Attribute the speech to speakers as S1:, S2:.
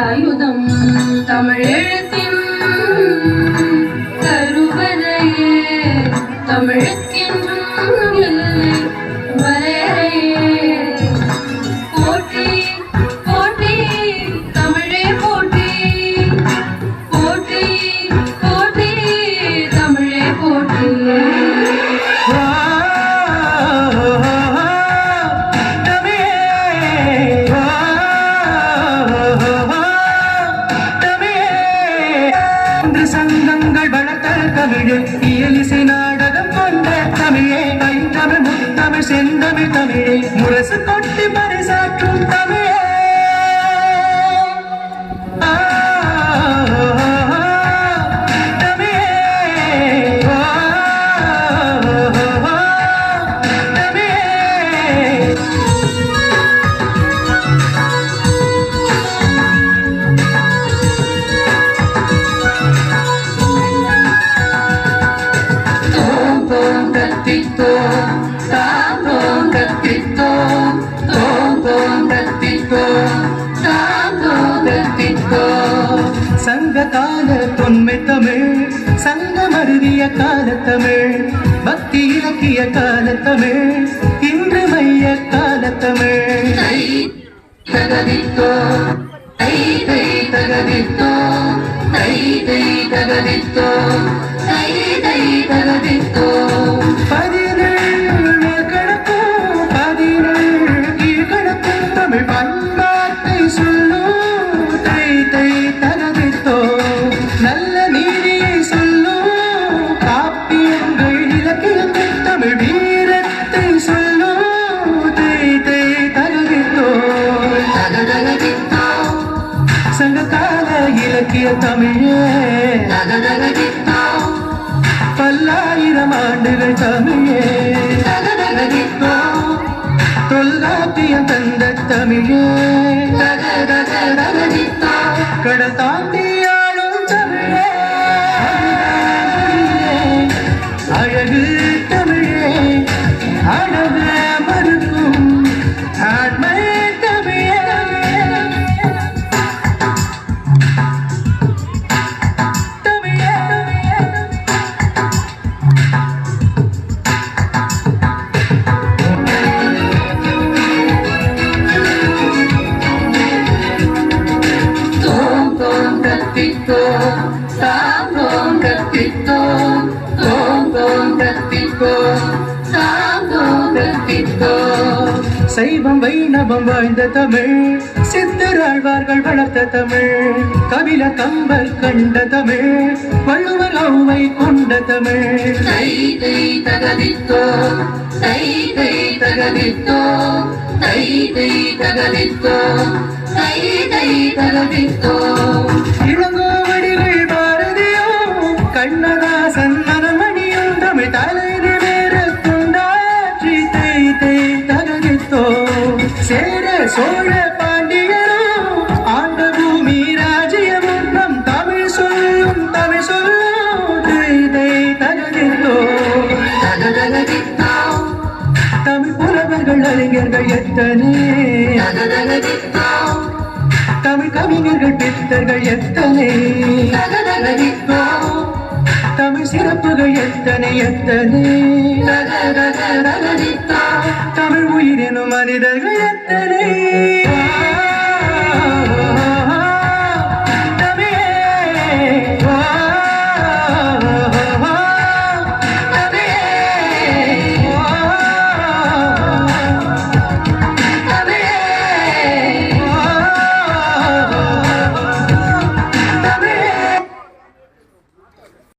S1: ஆயுதம் தமிழெழுத்தின்
S2: ஐந்தமிழ் செந்தமிழ் தமிழே. முரசு கொட்டி
S1: பறைசாற்றும்
S2: சங்க கால தொன்மை தமிழ் சங்கம் அருவிய கால தமிழ் பக்தி இலக்கிய கால தமிழ் இன்று மைய கால தமிழ்
S1: தை தகதித்தோம் தை தை தை தை தகதித்தோம் தை தை தகதித்தோம்
S2: சங்ககால இலக்கிய தமிழே. பல்லாயிரம் ஆண்டுகள் தமிழே.
S1: தகதகதித்தோம்
S2: தந்த தமிழே.
S1: தகதகதகதித்தோம்
S2: கடல் ஆளும் தமிழே. அழகு
S1: கத்தித்தோம் தோம் தோம் கத்தித்தோம் தாம் தோம் கத்தித்தோம்
S2: சைவம் வைணவம் வாழ்ந்த தமிழ் சித்தராழ்வார்கள் வளர்த்த தமிழ் கபில கம்பல் கண்ட தமிழ் வள்ளுவர் ஔவை கொண்ட தமிழ்.
S1: தை தை தகதித்தோம் தை தை தகதித்தோம் தை தை
S2: சோழ பாண்டியரும் ஆண்ட பூமி ராஜ்யமும் நம் தமிழ் சொல்லும் தமிழ் சொல்லும் தை தமிழ் புலவர்கள் அறிஞர்கள் எத்தனை? தமிழ் கவிஞர்கள் பித்தர்கள் எத்தனை? தமிழ் சிறப்புகள் எத்தனை எத்தனை? தமிழ் உயிரினும் மனிதர்கள் எத்தனை?